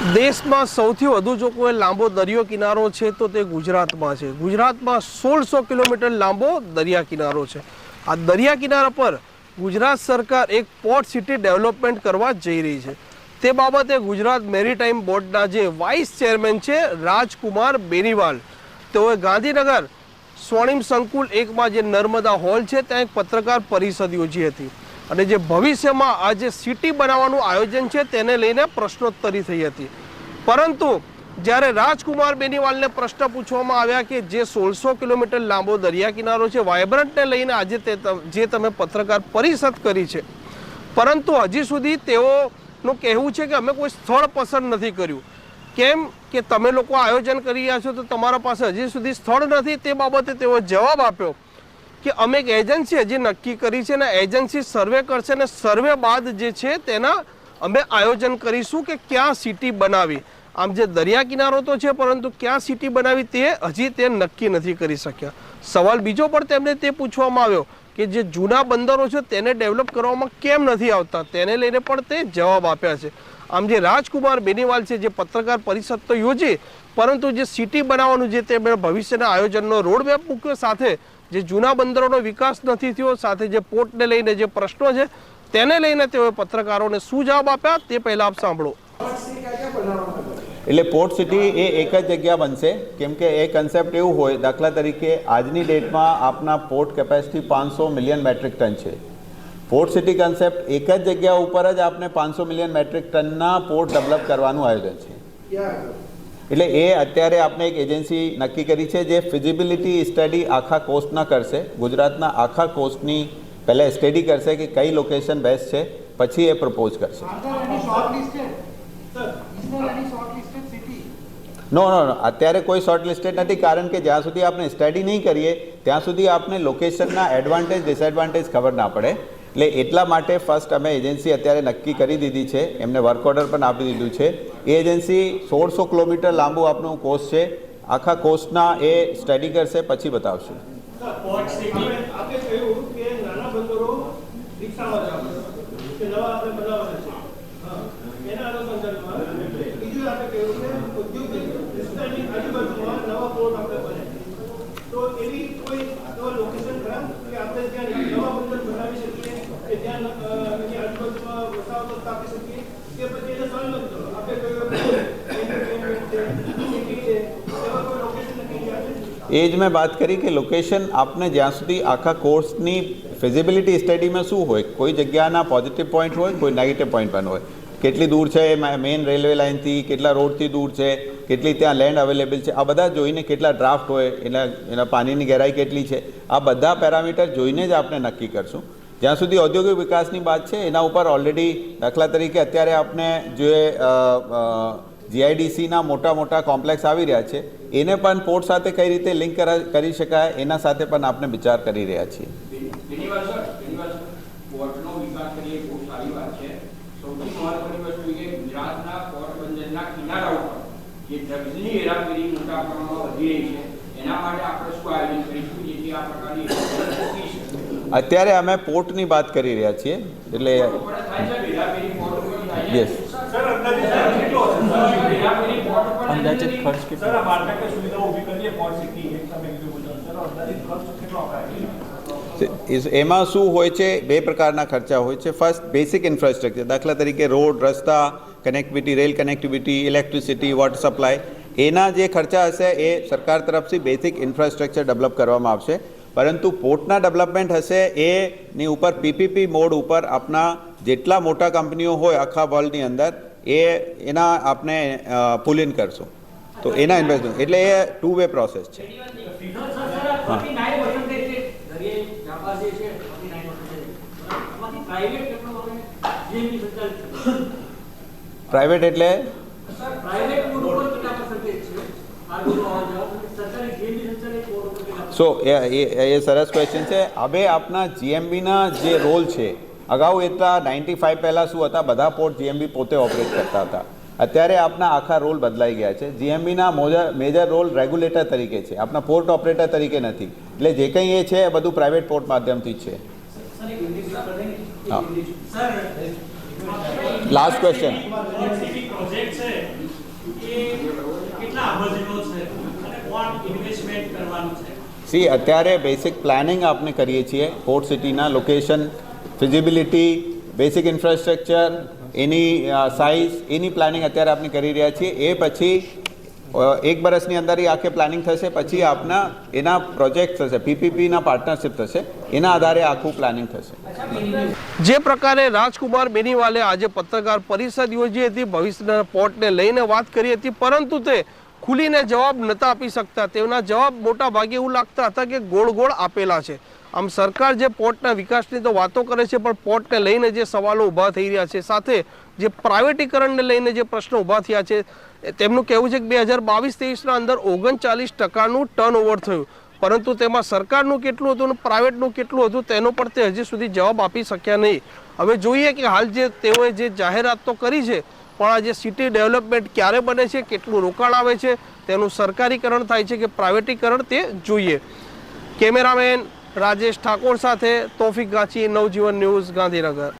દેશમાં સૌથી વધુ જો કોઈ લાંબો દરિયો કિનારો છે, તો તે ગુજરાતમાં છે. ગુજરાતમાં સોળસો કિલોમીટર લાંબો દરિયા કિનારો છે. આ દરિયા કિનારા પર ગુજરાત સરકાર એક પોર્ટ સિટી ડેવલપમેન્ટ કરવા જઈ રહી છે. તે બાબતે ગુજરાત મેરીટાઈમ બોર્ડના જે વાઇસ ચેરમેન છે, રાજકુમાર બેનીવાલ, તેઓએ ગાંધીનગર સ્વર્ણિમ સંકુલ એકમાં જે નર્મદા હોલ છે, ત્યાં એક પત્રકાર પરિષદ યોજી હતી. અને જે ભવિષ્યમાં આ જે સિટી બનાવવાનું આયોજન છે તેને લઈને પ્રશ્નોત્તરી થઈ હતી. પરંતુ જ્યારે રાજકુમાર બેનીવાલને પ્રશ્ન પૂછવામાં આવ્યા કે જે સોળસો કિલોમીટર લાંબો દરિયા કિનારો છે, વાયબ્રન્ટને લઈને આજે તે જે તમે પત્રકાર પરિષદ કરી છે, પરંતુ હજી સુધી તેઓનું કહેવું છે કે અમે કોઈ સ્થળ પસંદ નથી કર્યું. કેમ કે તમે લોકો આયોજન કરી રહ્યા છો તો તમારા પાસે હજી સુધી સ્થળ નથી તે બાબતે તેઓ જવાબ આપ્યો. કે અમે એક એજન્સી હજી નક્કી કરી છે ને એજન્સી સર્વે કરશે ને સર્વે બાદ જે છે તેના અમે આયોજન કરીશું કે ક્યાં સિટી બનાવી. આમ જે દરિયા કિનારો તો છે, પરંતુ ક્યાં સિટી બનાવી તે હજી તે નક્કી નથી કરી શક્યા. સવાલ બીજો પણ તેમને તે પૂછવામાં આવ્યો કે જે જૂના બંદરો છે તેને ડેવલપ કરવામાં કેમ નથી આવતા? તેને લઈને પણ તે જવાબ આપ્યા છે. આમ જે રાજકુમાર બેનીવાલ છે, જે પત્રકાર પરિષદ તો યોજી, પરંતુ જે સિટી બનાવવાનું જે તેમણે ભવિષ્યના આયોજનનો રોડમેપ મૂક્યો સાથે જે જૂના બંદરોનો વિકાસ નથી થયો સાથે જે પોર્ટને લઈને જે પ્રશ્નો છે તેને લઈને તેઓએ પત્રકારોને શું જવાબ આપ્યા તે પહેલા આપ સાંભળો. એટલે પોર્ટ સિટી એ એક જ જગ્યા બનશે. કેમ કે એ કન્સેપ્ટ એવું હોય દાખલા તરીકે આજની ડેટમાં આપના પોર્ટ કેપેસિટી પાંચસો મિલિયન મેટ્રિક ટન છે. પોર્ટ સિટી કન્સેપ્ટ એક જ જગ્યા ઉપર જ આપને પાંચસો મિલિયન મેટ્રિક ટનના પોર્ટ ડેવલપ કરવાનું આયોજન છે. એટલે એ અત્યારે આપણે એક એજન્સી નક્કી કરી છે જે ફિઝિબિલિટી સ્ટડી આખા કોસ્ટના કરશે. ગુજરાતના આખા કોસ્ટની પહેલાં સ્ટડી કરશે કે કઈ લોકેશન બેસ્ટ છે પછી એ પ્રપોઝ કરશે? નો નો નો અત્યારે કોઈ શોર્ટ લિસ્ટેડ નથી કારણ કે જ્યાં સુધી આપણે સ્ટડી નહીં કરીએ ત્યાં સુધી આપણે લોકેશનના એડવાન્ટેજ ડિસએડવાન્ટેજ ખબર ના પડે. એટલે એટલા માટે ફર્સ્ટ અમે એજન્સી અત્યારે નક્કી કરી દીધી છે. એમને વર્ક ઓર્ડર પણ આપી દીધું છે. એ એજન્સી સોળસો કિલોમીટર લાંબુ આપનું કોર્સ છે. આખા કોર્સના એ સ્ટડી કરશે, પછી બતાવશું. તો એવી કોઈ લોકેશન કે આપણે ત્યાં નવા બંદર બનાવી શકીએ એ જ મેં વાત કરી કે લોકેશન આપને જ્યાં સુધી આખા કોર્સની ફિઝિબિલિટી સ્ટડીમાં શું હોય, કોઈ જગ્યાના પોઝિટિવ પોઈન્ટ હોય, કોઈ નેગેટિવ પોઈન્ટ પણ હોય. કેટલી દૂર છે મેઇન રેલવે લાઇનથી કેટલા રોડથી દૂર છે, કેટલી ત્યાં લેન્ડ અવેલેબલ છે, આ બધા જોઈને કેટલા ડ્રાફ્ટ હોય, એના એના પાણીની ગહેરાઈ કેટલી છે, આ બધા પેરામીટર જોઈને જ આપણે નક્કી કરશું. જ્યાં સુધી ઔદ્યોગિક વિકાસની વાત છે, એના ઉપર ઓલરેડી દાખલા તરીકે અત્યારે આપણે જે જીઆઈડીસીના મોટા મોટા કોમ્પ્લેક્સ આવી રહ્યા છે, એને પણ પોર્ટ સાથે કઈ રીતે લિંક કરી શકાય, એના સાથે પણ આપણે વિચાર કરી રહ્યા છીએ. એના માટે આપણે શું આયોજન કરીશું, જેથી આ પ્રકારની અત્યારે અમે પોર્ટની વાત કરી રહ્યા છીએ એટલે યસ અંદાજિત ખર્ચ કેટલો? એમાં શું હોય છે? બે પ્રકારના ખર્ચા હોય છે. ફર્સ્ટ બેસિક ઇન્ફ્રાસ્ટ્રક્ચર દાખલા તરીકે રોડ રસ્તા connectivity rail connectivity electricity water supply એના જે ખર્ચા હશે એ સરકાર તરફથી બેસિક ઇન્ફ્રાસ્ટ્રક્ચર ડેવલપ કરવામાં આવશે. પરંતુ પોર્ટના ડેવલપમેન્ટ હશે એની ઉપર પીપીપી મોડ ઉપર આપના જેટલા મોટા કંપનીઓ હોય આખા વર્લ્ડની અંદર, એ એના આપણે પુલ ઇન કરશું. તો એના ઇન્વેસ્ટમેન્ટ એટલે એ ટુ વે પ્રોસેસ છે પ્રાઇવેટ એટલે સો એ એ એ સરસ ક્વેશ્ચન છે હવે આપના જીએમબીના જે રોલ છે અગાઉ એટલા નાઇન્ટી ફાઇવ પહેલાં શું હતા બધા પોર્ટ જીએમબી પોતે ઓપરેટ કરતા હતા અત્યારે આપના આખા રોલ બદલાઈ ગયા છે જીએમબીના મોજર મેજર રોલ રેગ્યુલેટર તરીકે છે આપના પોર્ટ ઓપરેટર તરીકે નથી એટલે જે કંઈ એ છે એ બધું પ્રાઇવેટ પોર્ટ માધ્યમથી જ છે લાસ્ટ ક્વેશ્ચન કેટલા છે સી અત્યારે બેસિક પ્લાનિંગ આપણે કરીએ છીએ. પોર્ટ સિટીના લોકેશન ફિઝિબિલિટી બેસિક ઇન્ફ્રાસ્ટ્રક્ચર એની સાઇઝ એની પ્લાનિંગ અત્યારે આપણે કરી રહ્યા છીએ. એ પછી એક વર્ષની અંદર એ આખે પ્લાનિંગ થશે. પછી આપના એના પ્રોજેક્ટ થશે પીપીપીના પાર્ટનરશિપ થશે. એના આધારે આખું પ્લાનિંગ થશે. જે પ્રકારે રાજકુમાર બેનીવાલે આજે પત્રકાર પરિષદ યોજી હતી, ભવિષ્યના પોર્ટને લઈને વાત કરી હતી, પરંતુ તે ખુલીને જવાબ નતા આપી શકતા. તેમના જવાબ મોટા ભાગે એવું લાગતા હતા કે ગોળ ગોળ આપેલા છે. આમ સરકાર જે પોર્ટના વિકાસની તો વાતો કરે છે, પણ પોર્ટને લઈને જે સવાલો ઊભા થઈ રહ્યા છે, સાથે જે પ્રાઇવેટીકરણને લઈને જે પ્રશ્નો ઊભા થયા છે તેમનું કહેવું છે કે બે હજાર બાવીસ તેવીસના અંદર ઓગણચાલીસ ટકાનું ટર્નઓવર થયું. પરંતુ તેમાં સરકારનું કેટલું હતું અને પ્રાઇવેટનું કેટલું હતું તેનો પણ તે હજી સુધી જવાબ આપી શક્યા નહીં. હવે જોઈએ કે હાલ જે તેઓએ જે જાહેરાત તો કરી છે પણ આ જે સિટી ડેવલપમેન્ટ ક્યારે બને છે, કેટલું રોકાણ આવે છે, તેનું સરકારીકરણ થાય છે કે પ્રાઇવેટીકરણ તે જોઈએ. કેમેરામેન રાજેશ ઠાકોર સાથે તોફિક ગાંચી, નવજીવન ન્યૂઝ ગાંધીનગર.